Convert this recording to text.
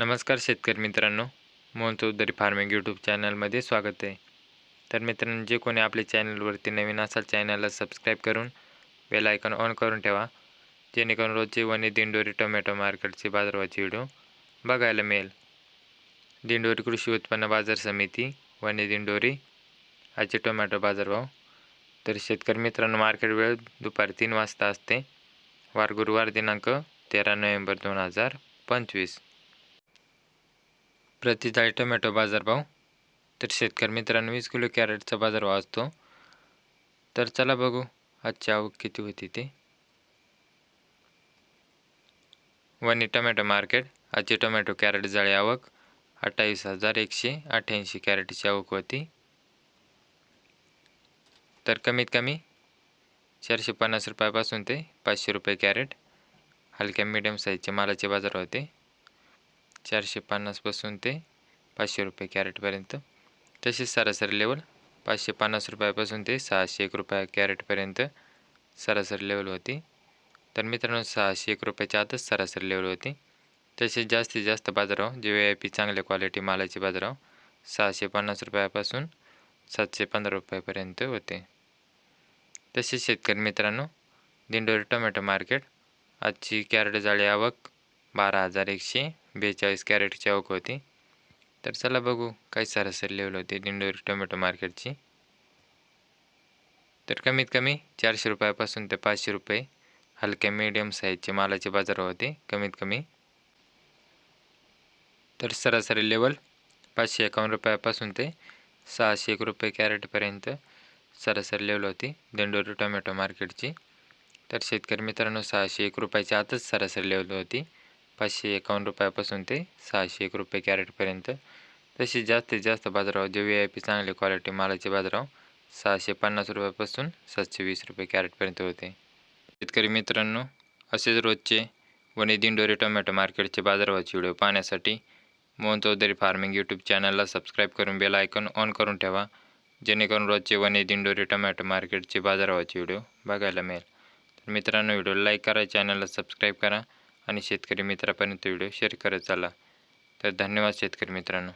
नमस्कार शेतकरी मित्रांनो. मोहन चौधरी फार्मिंग यूट्यूब चॅनलमध्ये स्वागत आहे. तर मित्रांनो जे कोणी आपल्या चॅनलवरती नवीन असाल चॅनलला सबस्क्राईब करून बेल आयकॉन ऑन करून ठेवा. जेणेकरून रोजचे वने दिंडोरी टोमॅटो मार्केटचे बाजारवाचे व्हिडिओ बघायला मिळेल. दिंडोरी कृषी उत्पन्न बाजार समिती वने दिंडोरी आजचे टोमॅटो बाजारभाव. तर शेतकरी मित्रांनो मार्केट वेळ दुपारी तीन वाजता असते. वार गुरुवार दिनांक तेरा नोव्हेंबर दोन हजार पंचवीस. प्रतिजाळी टोमॅटो बाजारभाव तर शेतकरी मित्रांनो वीस किलो कॅरेटचा बाजारभाव असतो. तर चला बघू आजची आवक किती होती ते. वनी टोमॅटो मार्केट आजची टोमॅटो कॅरेट जाळी आवक अठ्ठावीस हजार एकशे अठ्ठ्याऐंशी कॅरेटची आवक होती. तर कमीत कमी चारशे पन्नास रुपयापासून ते पाचशे रुपये कॅरेट हलक्या मिडियम साईजचे मालाचे बाजार होते. चारशे पन्नासपासून ते पाचशे रुपये कॅरेटपर्यंत. तसेच सरासरी लेवल पाचशे पन्नास रुपयापासून ते सहाशे एक रुपया कॅरेटपर्यंत सरासरी लेवल होती. तर मित्रांनो सहाशे एक रुपयाच्या आतच सरासरी लेवल होती. तसेच जास्तीत जास्त बाजाराव जे व्ही आय पी चांगल्या क्वालिटी मालाचे बाजाराव सहाशे पन्नास रुपयापासून सातशे पंधरा रुपयापर्यंत होते. तसेच शेतकरी मित्रांनो दिंडोरी टोमॅटो मार्केट आजची कॅरेट जाळी आवक बारा हजार एकशे बेचाळीस कॅरेटची आवक होती. तर चला बघू काय सरासरी लेवल होती दिंडोरी टोमॅटो मार्केटची. तर कमीत कमी चारशे रुपयापासून ते पाचशे रुपये हलक्या मीडियम साईजचे मालाचे बाजार होते कमीत कमी. तर सरासरी लेवल पाचशे एकावन्न रुपयापासून ते सहाशे एक रुपये कॅरेटपर्यंत सरासरी लेवल होती दिंडोरी टोमॅटो मार्केटची. तर शेतकरी मित्रांनो सहाशे एक रुपयाच्या आतच सरासरी लेवल होती. पाचशे एकावन्न रुपयापासून ते सहाशे एक रुपये कॅरेटपर्यंत. तसेच जास्तीत जास्त बाजाराव जे व्ही आय पी चांगले क्वालिटी मालाचे बाजाराव सहाशे पन्नास रुपयापासून सातशे वीस रुपये कॅरेटपर्यंत होते. शेतकरी मित्रांनो असेच रोजचे वणी दिंडोरी टोमॅटो मार्केटचे बाजारभावाचे व्हिडिओ पाहण्यासाठी मोहन चौधरी फार्मिंग यूट्यूब चॅनलला सबस्क्राईब करून बेल आयकॉन ऑन करून ठेवा जेणेकरून रोजचे वणी दिंडोरी टोमॅटो मार्केटचे बाजारभावाचे व्हिडिओ बघायला मिळेल. तर मित्रांनो व्हिडिओ लाईक करा चॅनलला सबस्क्राईब करा आणि शेतकरी मित्रापर्यंत व्हिडिओ शेअर करत चाला. तर धन्यवाद शेतकरी मित्रांनो.